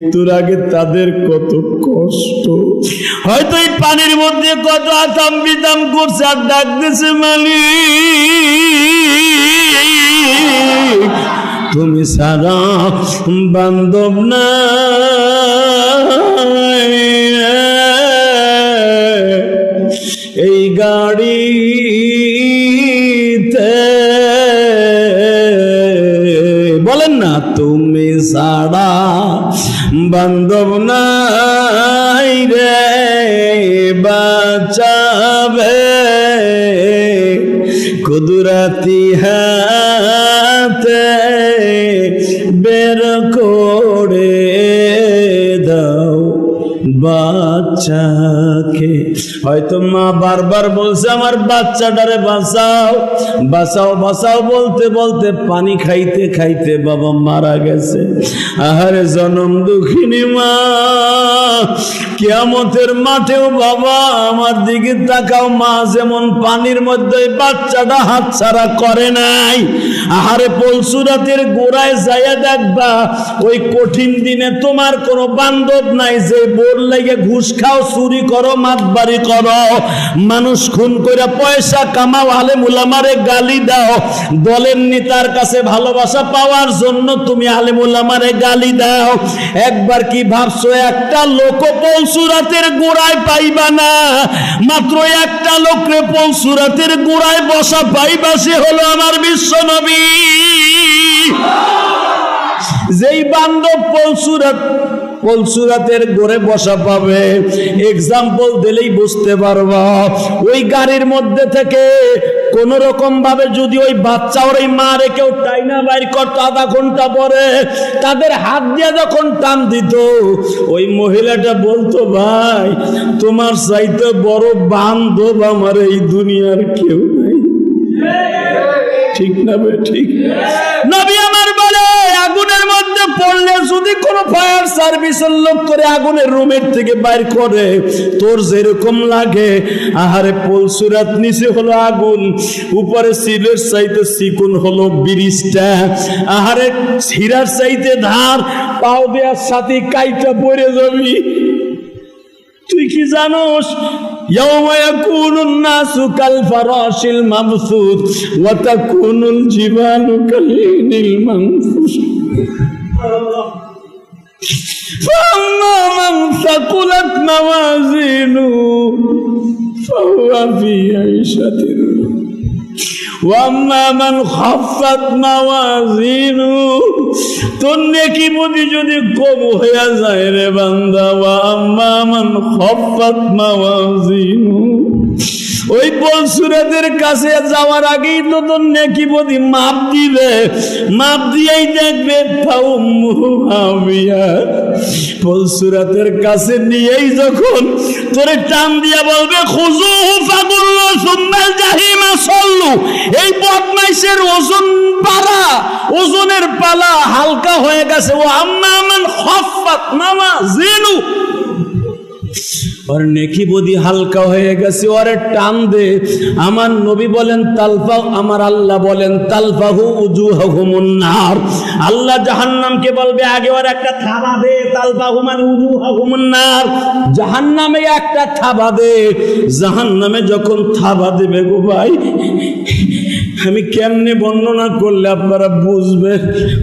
মৃত্যুর আগে তাদের কত কষ্ট। হয়তো এই পানির মধ্যে কত আতাম বিতাম করছে আর ডাক দিছে মালিক তুমি সারা বান্ধব না এই গাড়িতে। বলেন না, তুমি সারা বান্ধব নাই রে বাঁচাবে। কুদুরাতি হাতে বের করে বাচ্চাকে। হয়তো মা বারবার বলছে, আমার বাচ্চাটারে বাঁচাও বাঁচাও বাঁচাও বলতে বলতে পানি খাইতে খাইতে বাবা মারা গেছে। আহারে জনম দুঃখিনী মা, কিয়ামতের মাঠেও বাবা আমার দিকে তাকাও, মা যেমন পানির মধ্যে বাচ্চাটা হাত ছাড়া করে নাই, আহারে পলসুরাতের গোড়ায় যাইয়া দেখবা, ওই কঠিন দিনে তোমার কোনো বান্ধব নাই, যে বোর লেগে ঘুষ খাও চুরি করো, মাতবাড়ি করো। মানুষ খুন করে পয়সা কামাও আলে মুলামারে গালি দাও। দলের নেতার কাছে ভালোবাসা পাওয়ার জন্য তুমি আলে মুলামারে গালি দাও। একবার কি ভাবছ, একটা লোক পৌঁসুরাতের গোড়ায় পাইবা না? মাত্র একটা লোকরে পৌঁসুরাতের গোড়ায় বসা পাইবা, সে হলো আমার বিশ্ব নবী। যেই বান্ধব পৌঁসুরাত পলসুরাতের গড়ে বসা পাবে। এক্সাম্পল দিলেই বুঝতে পারবা। ওই গাড়ির মধ্যে থেকে কোন রকম ভাবে যদি ওই বাচ্চা ওর এই মারে কেউ টাইনা বাইর করতো, আধা ঘণ্টা পরে তাদের হাত দিয়ে যখন টান দিত, ওই মহিলাটা বলতো, ভাই, তোমার চাইতে বড় বান্ধব আমার এই দুনিয়ার কেউ নাই। ঠিক না বে, ঠিক? ফায়ার সার্ভিসের লোক করে আগুনের রুমের থেকে বাইর করে তোর যেরকম লাগে আহারে পলসুরাত নিচে হলো আগুন উপরে সিলের চাইতে চিকুন হলো ব্রিজটা আহারে হিরার চাইতে ধার পাও দেওয়ার সাথে কাইটা পড়ে যাবি তুই কি জানোস يوم يكون الناس كالفراش المبثوث وتكون الجبال كالعين المنفوش فأما من ثقلت موازينه فهو في عيشة ওয়াম্মা মান খাফাত তোর নেকি যদি কম হইয়া যায় রে বান্দা ওয়াম্মা মান খাফাত মাওয়াজিনু। ওই বলসুরাদের কাছে যাওয়ার আগেই তো তোর নেকি বুদ্ধি মাপ দিবে মাপ দিয়েই দেখবে বলসুরাতের কাছে নিয়েই যখন তোরে টান দিয়া বলবে খুজু ফাগুল্লু সুম্মাল জাহিমা, সল্লু। এই বদমাইশের ওজন পালা ওজনের পালা হালকা হয়ে গেছে। ও আম্মা মান খফাত মামা ওর নেকি বদি হালকা হয়ে গেছে, ওরে টান দে। আমার নবী বলেন তালফা আমার আল্লাহ বলেন, তালফাহু উজুহুমুন নার। আল্লাহ জাহান্নামকে বলবে, আগে ওর একটা থাবা দে, তালফাহু মানে উজুহুমুন নার। জাহান্নামে একটা থাবা দে। জাহান্নামে যখন থাবা দেবে গো ভাই আমি কেমনে বর্ণনা করলে আপনারা বুঝবে?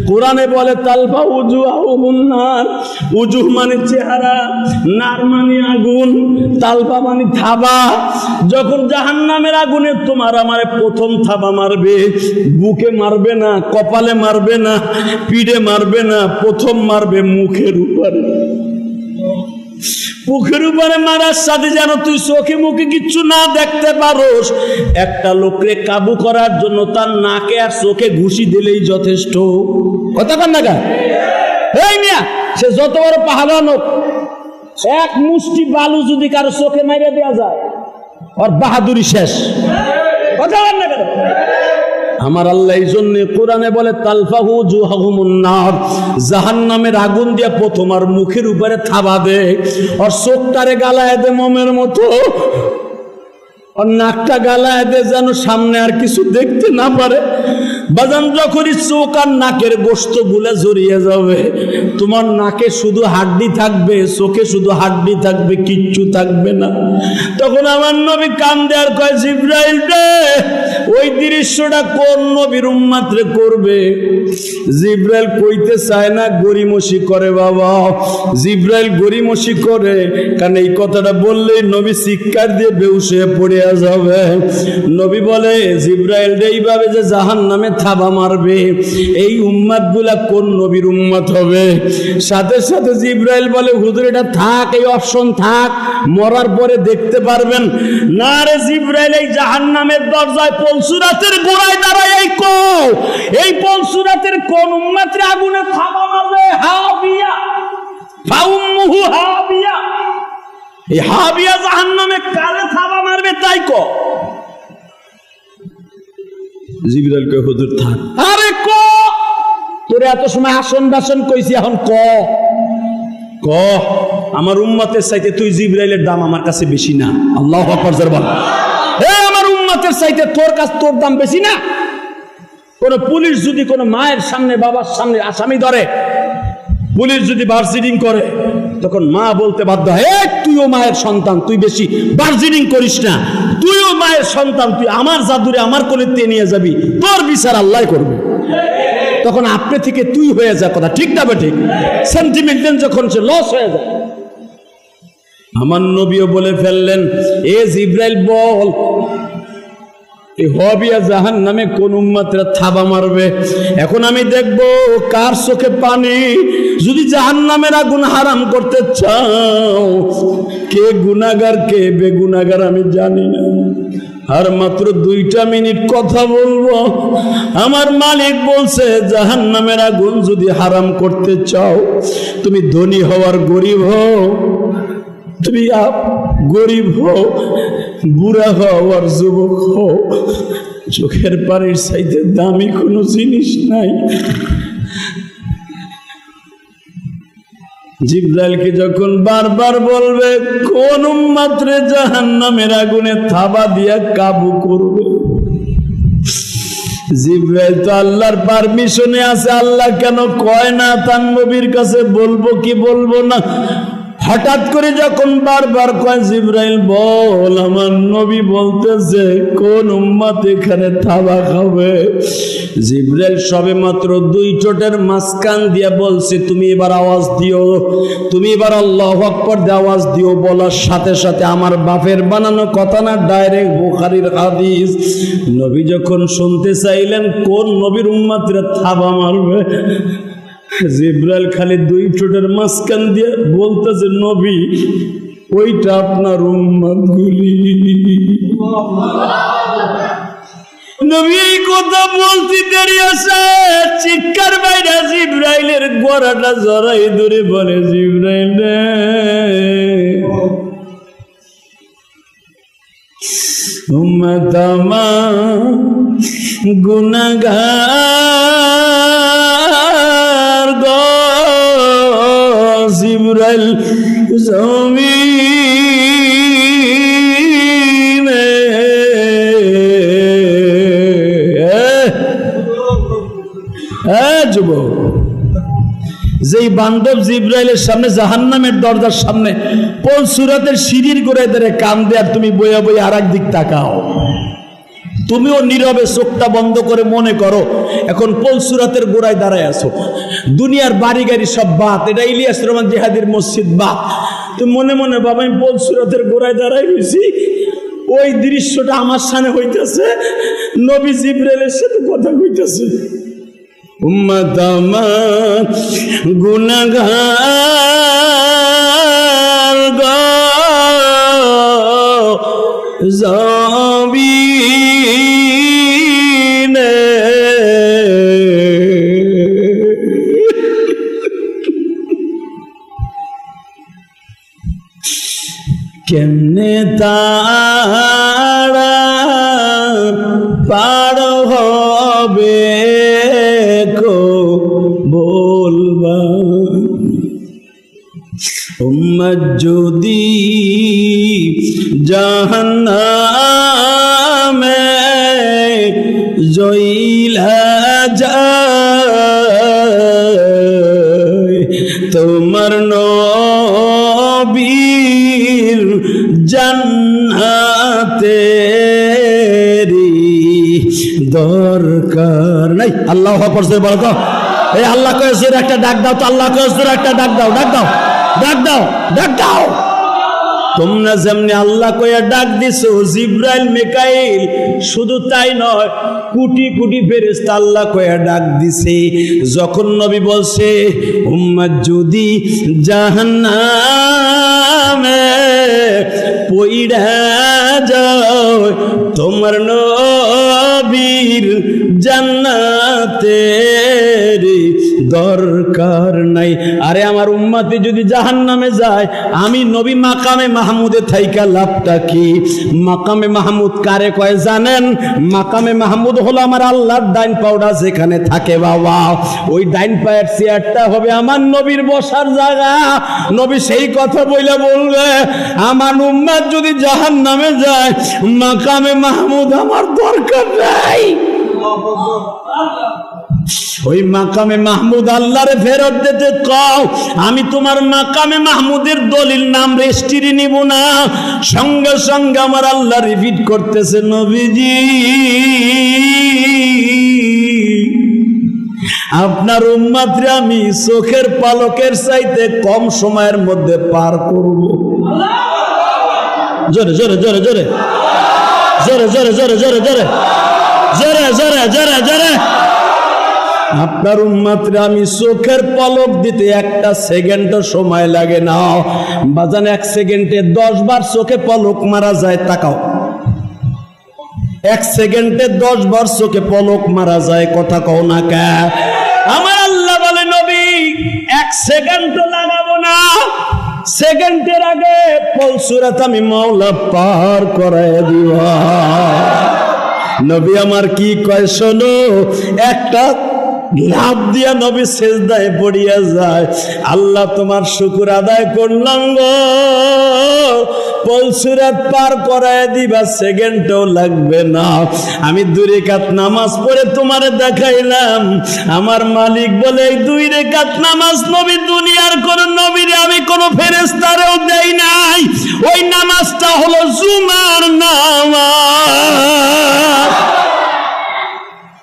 কোরআনে বলে তালফা উজু আহুনার উজু মানে চেহারা, নার মানে আগুন তালফা মানে থাবা। যখন জাহান নামের আগুনে তোমার আমার প্রথম থাবা মারবে, বুকে মারবে না, কপালে মারবে না, পিঠে মারবে না, প্রথম মারবে মুখের উপরে। মুখের উপরে মারার সাথে যেন তুই চোখে মুখে কিচ্ছু না দেখতে পারোস, একটা লোককে কাবু করার জন্য তার নাকে আর চোখে ঘুষি দিলেই যথেষ্ট। কথা কান না এই মিয়া, সে যত বড় পাহাড়ান হোক এক মুষ্টি বালু যদি কারও চোখে মাইরে দেওয়া যায়, ওর বাহাদুরি শেষ। কথা না আমার আল্লাহ এই জন্য কোরআনে বলে, তালফাহু জুহাহুমুন্নার জাহান্নামের আগুন দিয়ে প্রথম আর মুখের উপরে থাবা দে, আর চোখটারে গালায় দে মমের মতো। আর নাকটা গালায় দে যেন সামনে আর কিছু দেখতে না পারে। বাজান যখনই চোখ আর নাকের গোস্তগুলা জড়িয়ে যাবে, তোমার নাকে শুধু হাড্ডি থাকবে, চোখে শুধু হাড্ডি থাকবে, কিচ্ছু থাকবে না। তখন আমার নবী কান্দে আর কয়, জিব্রাইল রে ওই দৃশ্যটা কোন নবীর উম্মাত্রে করবে? জিব্রাইল কইতে চায় না গরিমসি করে বাবা। জিব্রাইল গরিমসি করে, কারণ এই কথাটা বললেই নবী শিক্ষার দিয়ে বেউসে পড়ে যাবে। নবী বলে, জিব্রাইল এইভাবে যে জাহান নামে থাবা মারবে, এই উম্মাদগুলা কোন নবীর উম্মাদ হবে? সাথে সাথে জিব্রাইল বলে, হুজুর, এটা থাক, এই অপশন থাক, মরার পরে দেখতে পারবেন। না রে জিব্রাইল, এই জাহান নামের দরজায় পলসুরাতের গোড়ায় দাঁড়ায় এই কো। এই পলসুরাতের কোন উম্মাত্রে আগুনে থাবা মারবে হাবিয়া ফাউম্মুহু হাবিয়া এই হাবিয়া জাহান নামে কালে থাবা মারবে তাই কো? জিবরাইলকে হুজুর থাক। আরে ক? তোরে এত সময় আসন বাসন কইছি এখন ক? ক? আমার উম্মতের চাইতে তুই জিবরাইলের দাম আমার কাছে বেশি না। আল্লাহ আকবার বল। উম্মতের চাইতে তোর কাছে তোর দাম বেশি না? কোন পুলিশ যদি কোন মায়ের সামনে, বাবার সামনে আসামি ধরে, পুলিশ যদি বার্জিনিং করে, তখন মা বলতে বাধ্য হয় তুইও মায়ের সন্তান, তুই বেশি বার্জিনিং করিস না। তুইও মায়ের সন্তান, তুই আমার জাদুরে, আমার কোলে নিয়ে যাবি। তোর বিচার আল্লাহ করবে। তখন আপনি থেকে তুই হয়ে যা কথা, ঠিক না ঠিক সেন্টিমেন্ট যখন সে লস হয়ে যায়। আমার নবীও বলে ফেললেন, এ জিব্রাইল বল এই হবিয়া জাহান নামে কোন উম্মাত্রা থাবা মারবে? এখন আমি দেখব কার চোখে পানি। যদি জাহান নামের আগুন হারাম করতে চাও, কে গুনাগার কে বেগুনাগার আমি জানি না। আর মাত্র দুইটা মিনিট কথা বলব। আমার মালিক বলছে জাহান নামের আগুন যদি হারাম করতে চাও, তুমি ধনী হওয়ার গরিব হও। তুমি গরিব হও। বুড়া হও আর যুবক হও চোখের পানির চাইতে দামি কোনো জিনিস নাই। জিব্রাইলকে যখন বারবার বলবে, কোন মাত্রে জাহান নামের আগুনে থাবা দিয়া কাবু করবে? জিব্রাইল তো আল্লাহর পারমিশনে আছে, আল্লাহ কেন কয় না তার নবীর কাছে বলব কি বলব না? হঠাৎ করে যখন বারবার কয়, জিব্রাইল, বল, আমার নবী বলতেছে, কোন উম্মাত এখানে থাবা খাবে? জিব্রাইল সবে মাত্র দুই চোটের মাঝখান দিয়ে বলছে, তুমি এবার আওয়াজ দিও, তুমি এবার আল্লাহ আকবর দিয়ে আওয়াজ দিও, বলার সাথে সাথে আমার বাপের বানানো কথা না, ডাইরেক্ট বুখারির হাদিস। নবী যখন শুনতে চাইলেন, কোন নবীর উম্মাতরা থাবা মারবে? জিব্রাইল খালি দুই ঠোঁটের মাঝখান দিয়ে বলতেছে, নবী, ওইটা আপনার উম্মত গুলি নবী এই কথা বলতে দেরি আছে। চিৎকার বাইরে জিব্রাইলের গড়াটা জড়াই ধরে বলে, জিব্রাইল রে। উম্মত আমার গুনাগার জমিনে। হ্যাঁ যুবক। যেই বান্ধব জিব্রাইলের সামনে, জাহান্নামের দরজার সামনে, পল সুরাতের সিঁড়ির গোড়ায় ধরে কান্দে আর তুমি বইয়া বইয়া আর দিক তাকাও। তুমিও নীরবে চোখটা বন্ধ করে মনে করো, এখন পলসুরাতের গোড়ায় দাঁড়ায় আছো? দুনিয়ার বাড়ি গাড়ি সব বাত এটা ইলিয়াস রহমান জেহাদির মসজিদ বাত তুমি মনে মনে বাবা, আমি পলসুরাতের গোড়ায় দাঁড়াই রয়েছি? ওই দৃশ্যটা আমার সামনে হইতেছে, নবী জিব্রাইলের সাথে কথা কইতেছে। গুনাগার গো কেমনে তারা পার হবে কো বলবা? যদি জাহান্নামে আল্লাহ পড়ছে এই আল্লাহ কয়েছের একটা ডাক দাও তো, আল্লাহ কয়েছের একটা ডাক দাও ডাক দাও ডাক দাও ডাক দাও। তোমরা যেমনি আল্লাহ কয়া ডাক দিছো, জিব্রাইল, মেকাইল, শুধু তাই নয়, কোটি কোটি ফেরেশতা আল্লাহ কয়া ডাক দিছে। যখন নবী বলছে উম্মাদ যদি জাহান্নামে পইড়া যাও তোমার নবীর জান্নাতের দরকার নাই। আরে আমার উম্মাতে যদি জাহান নামে যায়, আমি নবী মাকামে মাহমুদে থাইকা লাভটা কি? মাকামে মাহমুদ কারে কয় জানেন? মাকামে মাহমুদ হলো আমার আল্লাহর ডাইন পাউডার যেখানে থাকে বাবা। ওই ডাইন পায়ের চেয়ারটা হবে আমার নবীর বসার জায়গা। নবী সেই কথা বইলে বলবে, আমার উম্মাদ যদি জাহান নামে যায়, মাকামে মাহমুদ আমার দরকার নাই। ওই মাকামে মাহমুদ আল্লাহরে ফেরত দিতে কও, আমি তোমার মাকামে মাহমুদের দলিল নাম রেস্টিরি নিব না। সঙ্গে সঙ্গে আমার আল্লাহ রিপিট করতেছে, নবীজি, আপনার উম্মাত্রে আমি চোখের পালকের চাইতে কম সময়ের মধ্যে পার করব। জোরে জোরে জোরে। জোরে জোরে জোরে জোরে জোরে। জোরে জোরে জোরে জোরে জোরে। আপনার উন্মাত্রে আমি চোখের পলক দিতে একটা সেকেন্ডও সময় লাগে না। বাজান এক সেকেন্ডে দশ বার চোখে পলক মারা যায়, তাকাও। এক সেকেন্ডে দশ বার চোখে পলক মারা যায়, কথা কও না কে? আমার আল্লাহ বলে, নবী, এক সেকেন্ডও লাগাবো না। সেকেন্ডের আগে পলসুরাত আমি মাওলা পার করায় দিবা। নবী আমার কি কয়, শোনো, একটা লাভ দিয়া নবী শেষদায় পড়িয়া যায়। আল্লাহ তোমার শুকুর আদায় করলাম গো। পলসুরাত পার করায় দিবা, সেকেন্ডও লাগবে না। আমি দুই রেখাত নামাজ পড়ে তোমার দেখাইলাম। আমার মালিক বলে, এই দুই রেখাত নামাজ নবী দুনিয়ার কোন নবীরে আমি কোন ফেরেস্তারেও দেই নাই। ওই নামাজটা হলো জুমার নামাজ।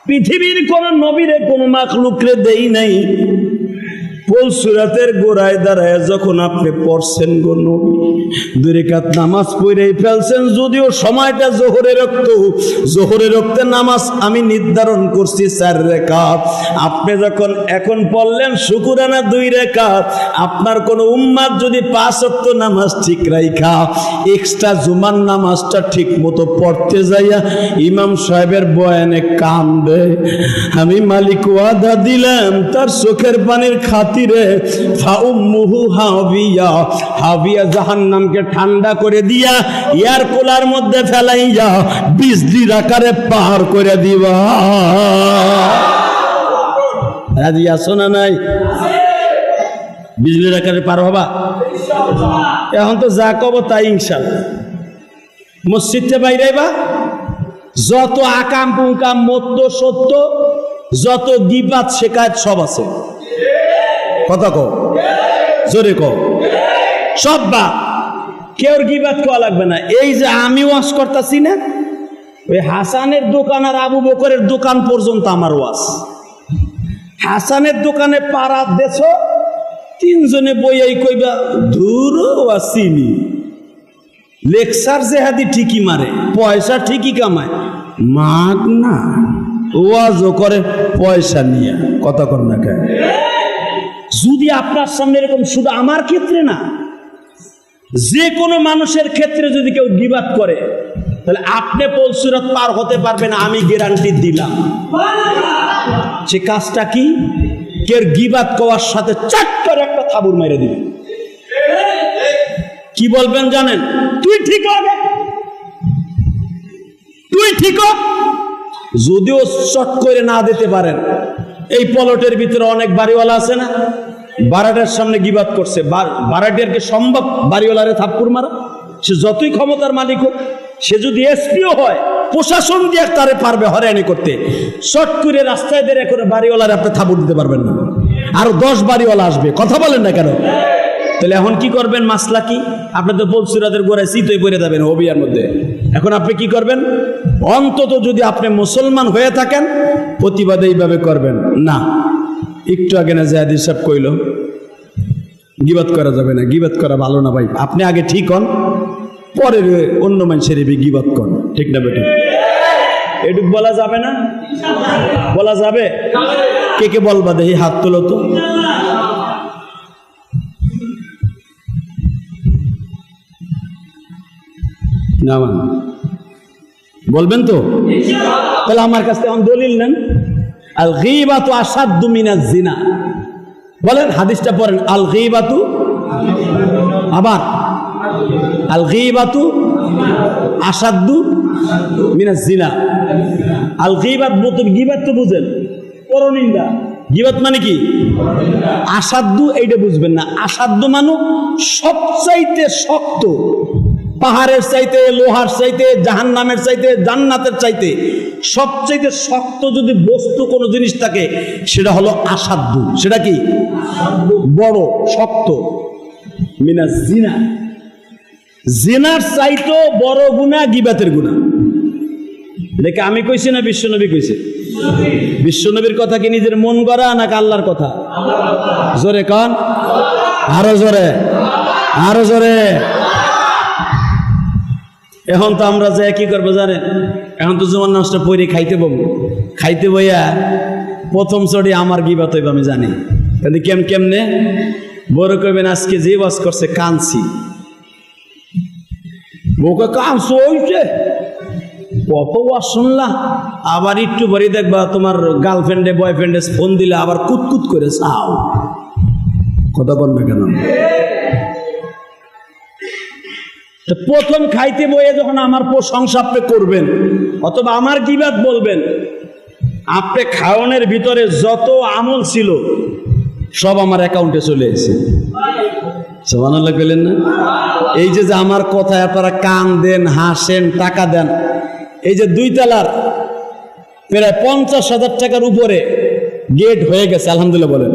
পৃথিবীর কোন নবীরে কোন মাখলুকরে দেই নাই। পলসুরাতের গোড়ায় দাঁড়ায় যখন আপনি পড়ছেন গো নবী, দুই রেখাত নামাজ পড়েই ফেলছেন, যদিও সময়টা জোহরে রক্ত, জোহরে রক্তে নামাজ আমি নির্ধারণ করছি চার রেখাত। আপনি যখন এখন পড়লেন, শুকুরানা দুই রেখাত, আপনার কোন উম্মাদ যদি পাঁচ অক্ত নামাজ ঠিক রাইখা এক্সট্রা জুমার নামাজটা ঠিক মতো পড়তে যাইয়া ইমাম সাহেবের বয়ানে কান দেয় আমি মালিক ওয়াদা দিলাম, তার চোখের পানির খাতিরে ফাউম্মুহু হাবিয়া হাবিয়া জাহান্নামকে ঠান্ডা করে দিয়া, এয়ার কুলার মধ্যে ফেলাইয়া বিজলির আকারে পার করে দিবা। রাজি আসো না নাই? বিজলির আকারে পার হবা? এখন তো যা কব তাই ইনশাল মসজিদে বা যত আকাম পুকাম মত্ত সত্য যত গিবাত শেখায় সব আছে। কথা কো জোরে কো সব বা কেউ গিবাত কোয়া লাগবে না? এই যে আমি ওয়াশ করতেছি না, ওই হাসানের দোকান আর আবু বকরের দোকান পর্যন্ত আমার ওয়াশ হাসানের দোকানে পাড়া দেছ, তিনজনে বইয়াই কইবা দূর আসিনি লেকচার জেহাদি ঠিকই মারে, পয়সা ঠিকই কামায়। মাগ না, ওয়াজও করে, পয়সা নিয়ে। কথা কর না কেন? যদি আপনার সামনে এরকম শুধু আমার ক্ষেত্রে না, যে কোনো মানুষের ক্ষেত্রে যদি কেউ গিবাদ করে, তাহলে আপনি পলসুরত পার হতে পারবেন, আমি গ্যারান্টি দিলাম। সে কাজটা কি? কের গিবাদ কওয়ার সাথে চাট করে একটা থাবুর মেরে দিবে। কি বলবেন জানেন? তুই ঠিক হবে। তুই ঠিক। যদিও চট করে না দিতে পারেন, এই পলটের ভিতরে অনেক বাড়িওয়ালা আছে না? বারাটার সামনে গিবাদ করছে। বারাটিয়ার কি সম্ভব বাড়িওয়ালারে থাপ্পুর মারা? সে যতই ক্ষমতার মালিক হোক, সে যদি এসপিও হয়, প্রশাসন দিয়ে তারে পারবে হয়রানি করতে। শর্ট করে রাস্তায় বেরিয়ে করে বাড়িওয়ালার আপনি থাবুর দিতে পারবেন না। আর দশ বাড়িওয়ালা আসবে। কথা বলেন না কেন? তাহলে এখন কি করবেন? মাসলা কি? আপনি তো বলসুরাদের গোড়ায় শীতই পরে যাবেন হবিয়ার মধ্যে। এখন আপনি কি করবেন? অন্তত যদি আপনি মুসলমান হয়ে থাকেন, প্রতিবাদ এইভাবে করবেন। না। একটু আগে না জাহাদির সাহেব কইল, গিবাত করা যাবে না, গিবাত করা ভালো না ভাই। আপনি আগে ঠিক হন, পরে অন্য মানুষের এবে গিবাত কর ঠিক না বেটা এটুক বলা যাবে না? বলা যাবে? কে কে বলবা দেখি, হাত তোলো তো। না মানে। বলবেন তো? তাহলে আমার কাছ এখন দলিল নেন। আল গিবাতু আসাদ্দু মিনাজ জিনা। বলেন, হাদিসটা পড়েন আল গিবাতু আবার আল গিবাতু আসাদ্দু মিনাজ জিনা। আল গিবাত বলতে গিবাত তো বুঝেন, পরনিন্দা। গিবাত মানে কি? আসাধ্য এইটা বুঝবেন না। আসাধ্য মানুষ সবচাইতে শক্ত। পাহাড়ের চাইতে, লোহার চাইতে জাহান নামের চাইতে, জান্নাতের চাইতে সবচাইতে শক্ত যদি বস্তু কোনো জিনিস থাকে, সেটা হলো আসাধ্য সেটা কি? বড়, শক্ত। মিনা জিনা। জিনার চাইতো বড় গুণা, গিবাতের গুণা। দেখে আমি কইছি না বিশ্বনবী কইছে? বিশ্বনবীর কথা কি নিজের মন গড়া না আল্লাহর কথা? জোরে কন? আরও জোরে। আরও জোরে। এখন তো আমরা যে কি করব জানেন? এখন তো জুমার নামটা পরে খাইতে পাবো খাইতে বইয়া প্রথম চড়ি আমার গিবাত হইব আমি জানি। তাহলে কেম কেমনে? বড় কইবেন, আজকে যে বাস করছে কানছি বউকে কানছো হইছে কত ওয়াজ শুনলা, আবার একটু পরে দেখবা তোমার গার্লফ্রেন্ডে বয়ফ্রেন্ডে ফোন দিলে আবার কুতকুত করে চাও। কথা বলবে কেন? প্রথম খাইতে বইয়ে যখন আমার প্রশংসা আপনি করবেন অথবা আমার গিবাদ বলবেন আপনি খাওয়ানোর ভিতরে যত আমল ছিল সব আমার অ্যাকাউন্টে চলে এসেছে। সোমানাল্লাহ পেলেন না? এই যে যে আমার কথায় আপনারা কান দেন হাসেন টাকা দেন এই যে দুই তালার প্রায় পঞ্চাশ হাজার টাকার উপরে গেট হয়ে গেছে আলহামদুলিল্লাহ বলেন।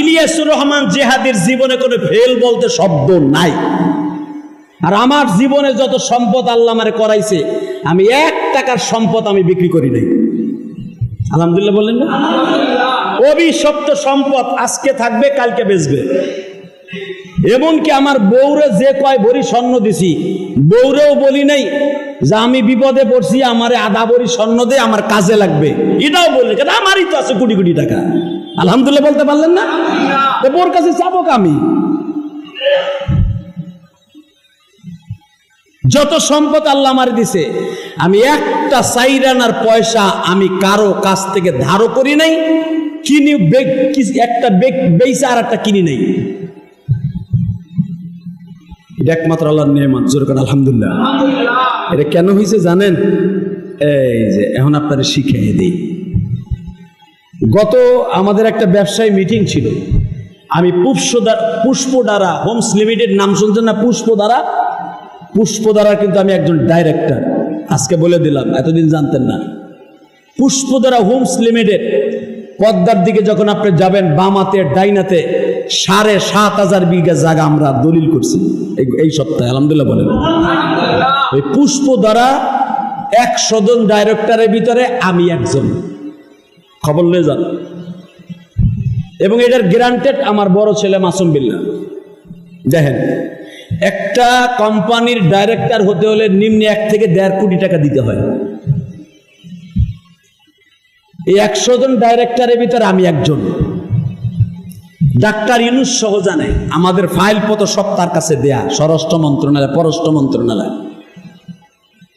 ইলিয়াসুর রহমান জেহাদের জীবনে কোনো ফেল বলতে শব্দ নাই। আর আমার জীবনে যত সম্পদ আল্লাহ আমারে করাইছে আমি এক টাকার সম্পদ আমি বিক্রি করি নাই। আলহামদুলিল্লাহ বললেন না? অভিশপ্ত সম্পদ আজকে থাকবে কালকে বেচবে। এমনকি আমার বউরে যে কয় ভরি স্বর্ণ দিছি বউরেও বলি নাই যে আমি বিপদে পড়ছি আমারে আধা ভরি স্বর্ণ দে আমার কাজে লাগবে। এটাও বললে কেন? আমারই তো আছে কোটি কোটি টাকা। আলহামদুলিল্লাহ বলতে পারলেন না? তো বোর কাছে চাবো আমি যত সম্পদ আল্লাহ আমার দিছে আমি একটা সাইরানার পয়সা আমি কারও কাছ থেকে ধারও করি নাই কিনি একটা বেইসা আর একটা কিনি নাই। এটা একমাত্র আল্লাহর নিয়ামত জোর করে আলহামদুলিল্লাহ। এটা কেন হয়েছে জানেন? এই যে এখন আপনারা শিখিয়ে দিই। গত আমাদের একটা ব্যবসায়ী মিটিং ছিল। আমি পুষ্পদা পুষ্পদ্বারা হোমস লিমিটেড নাম শুনছেন না? পুষ্পদ্বারা পুষ্পদ্বারা কিন্তু আমি একজন ডাইরেক্টর আজকে বলে দিলাম, এতদিন জানতেন না। পুষ্পদ্বারা হোমস লিমিটেড, পদ্মার দিকে যখন আপনি যাবেন, বামাতে, ডাইনাতে, সাড়ে সাত হাজার বিঘা জায়গা আমরা দলিল করছি। এই- সপ্তাহে, আলহামদুলিল্লাহ বলেন। ওই পুষ্প দ্বারা একশো জন ডাইরেক্টরের ভিতরে আমি একজন। খবর নিয়ে যান। এবং এটার গ্রান্টেড আমার বড় ছেলে মাসুম বিল্লা। দেখেন একটা কোম্পানির ডাইরেক্টর হতে হলে নিম্নে এক থেকে দেড় কোটি টাকা দিতে হয়। এই একশো জন ডাইরেক্টরের ভিতরে আমি একজন। ডাক্তার ইনুস সহ জানে, আমাদের ফাইল পত্র সব তার কাছে দেয়া, স্বরাষ্ট্র মন্ত্রণালয়, পররাষ্ট্র মন্ত্রণালয়।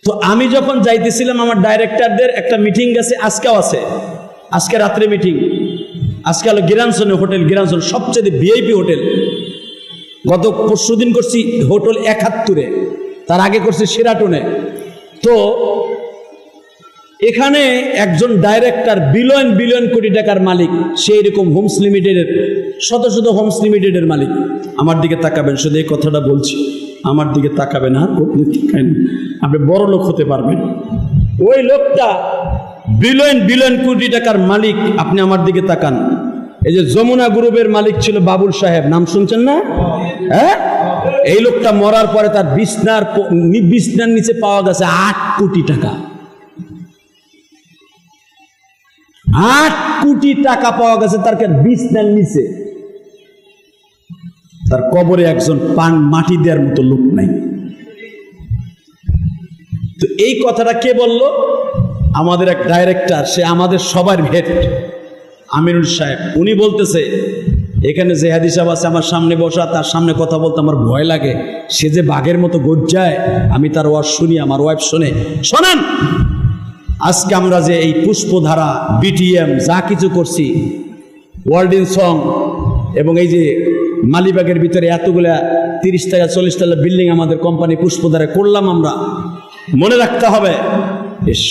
তো আমি যখন যাইতেছিলাম আমার ডাইরেক্টরদের একটা মিটিং গেছে আজকেও আছে। আজকে রাত্রে মিটিং আজকে হলো গিরানসনে হোটেল, গিরানসন সবচেয়ে ভিআইপি হোটেল। গত পরশু দিন করছি হোটেল একাত্তরে, তার আগে করছি সেরাটনে। তো এখানে একজন ডাইরেক্টর বিলিয়ন বিলিয়ন কোটি টাকার মালিক সেই রকম হোমস লিমিটেডের শত শত হোমস লিমিটেডের মালিক। আমার দিকে তাকাবেন, শুধু এই কথাটা বলছি। আমার দিকে তাকাবেন, আর আপনি। আপনি বড় লোক হতে পারবেন। ওই লোকটা বিলিয়ন বিলিয়ন কোটি টাকার মালিক, আপনি আমার দিকে তাকান। এই যে যমুনা গ্রুপের মালিক ছিল বাবুল সাহেব, নাম শুনছেন না? হ্যাঁ? এই লোকটা মরার পরে তার বিছনার বিছনার নিচে পাওয়া গেছে আট কোটি টাকা। আট কোটি টাকা পাওয়া গেছে তার বিছনার নিচে। তার কবরে একজন পান মাটি দেওয়ার মতো লোক নাই। তো এই কথাটা কে বলল? আমাদের এক ডাইরেক্টর, সে আমাদের সবার ভেট আমিরুল সাহেব, উনি বলতেছে, এখানে যে হাদিস সাহেব আছে, আমার সামনে বসা, তার সামনে কথা বলতে আমার ভয় লাগে। সে যে বাঘের মতো গজ্জায় আমি তার ওয়াজ শুনি, আমার ওয়াইফ শোনে। শোনেন, আজকে আমরা যে এই পুষ্পধারা বিটিএম যা কিছু করছি ওয়ার্ল্ড ইন সং এবং এই যে মালিবাগের ভিতরে এতগুলা তিরিশ টাকা চল্লিশ টাকা বিল্ডিং আমাদের কোম্পানি পুষ্পধারা করলাম আমরা। মনে রাখতে হবে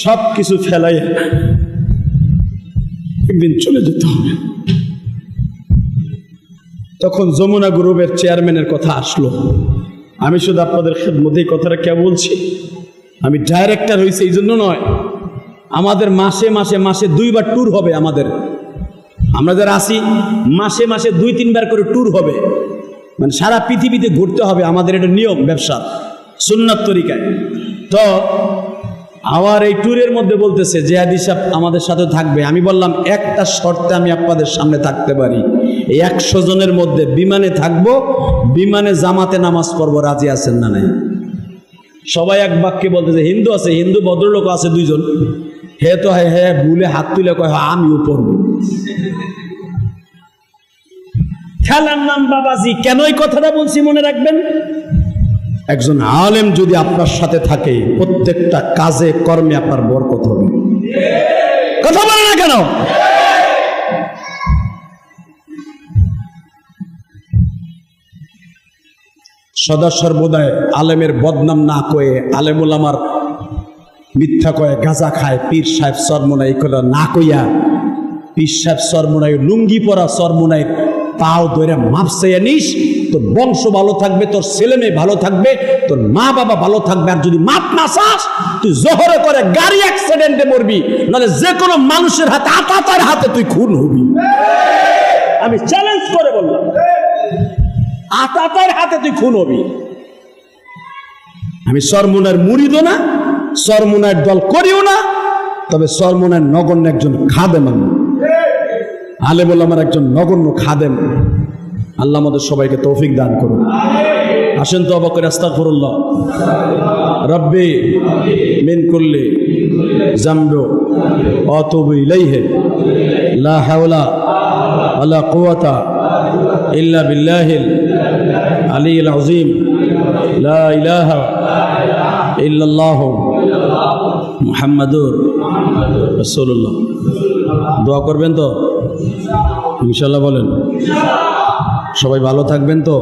সব কিছু ফেলাই একদিন চলে যেতে হবে। তখন যমুনা গ্রুপের চেয়ারম্যানের কথা আসলো। আমি শুধু আপনাদের মধ্যে কথাটা কে বলছি? আমি ডাইরেক্টর হয়েছি, এই জন্য নয়। আমাদের মাসে মাসে মাসে দুইবার ট্যুর হবে আমাদের। আমরা যারা আসি মাসে মাসে দুই, তিনবার করে ট্যুর হবে। মানে সারা পৃথিবীতে ঘুরতে হবে আমাদের এটা নিয়ম, ব্যবসা। সুন্নাত তরিকায়। তো আমার এই ট্যুরের মধ্যে বলতেছে যে হাদিস সাহেব আমাদের সাথে থাকবে। আমি বললাম একটা শর্তে আমি আপনাদের সামনে থাকতে পারি। এই একশো জনের মধ্যে বিমানে থাকব বিমানে জামাতে নামাজ পড়ব রাজি আছেন না নাই? সবাই এক বাক্যে বলতেছে হিন্দু আছে হিন্দু ভদ্রলোক আছে দুইজন। হে তো হে হে ভুলে হাত তুলে কয় "হ্যাঁ, আমিও পড়ব। খেলার নাম বাবাজি। কেন এই কথাটা বলছি মনে রাখবেন? একজন আলেম যদি আপনার সাথে থাকে, প্রত্যেকটা কাজে, কর্মে আপনার বরকত হবে। কথা বলে না কেন? সদা সর্বদাই আলেমের বদনাম না কয়ে, আলেমুল আমার মিথ্যা কয়ে গাঁজা খায়, পীর সাহেব সরমোনাই করে না কইয়া, পীর সাহেব সরমোনাই লুঙ্গি পরা সরমোনাই পাও ধরে মাপ চাইয়া নিস তোর বংশ ভালো থাকবে, তোর ছেলে মেয়ে ভালো থাকবে, তোর মা বাবা ভালো থাকবে। আর যদি মাপ না চাস, তুই জহরে করে গাড়ি অ্যাক্সিডেন্টে মরবি, নাহলে যে কোনো মানুষের হাতে, আতাতার হাতে তুই খুন হবি। আমি চ্যালেঞ্জ করে বললাম, আতাতার হাতে তুই খুন হবি। আমি সরমুনার মুড়িদও না, সরমুনার দল করিও না, তবে সরমুনার নগণ্য একজন খাদেম আলে বলে আমার একজন নগণ্য খাদেম। আল্লাহ আমাদের সবাইকে তৌফিক দান করুন। আসেন তো অবাক রাস্তা করুল্লাহ রব্বি মিন করলে জামবো অতবু ইলাইহে। লা হাওলা আলা কুওয়াতা ইল্লা বিল্লাহিল আলিয়্যিল আযীম। লা ইলাহা ইল্লাল্লাহু মুহাম্মাদুর রাসূলুল্লাহ। দোয়া করবেন তো? ইনশাআল্লাহ বলেন। সবাই ভালো থাকবেন তো?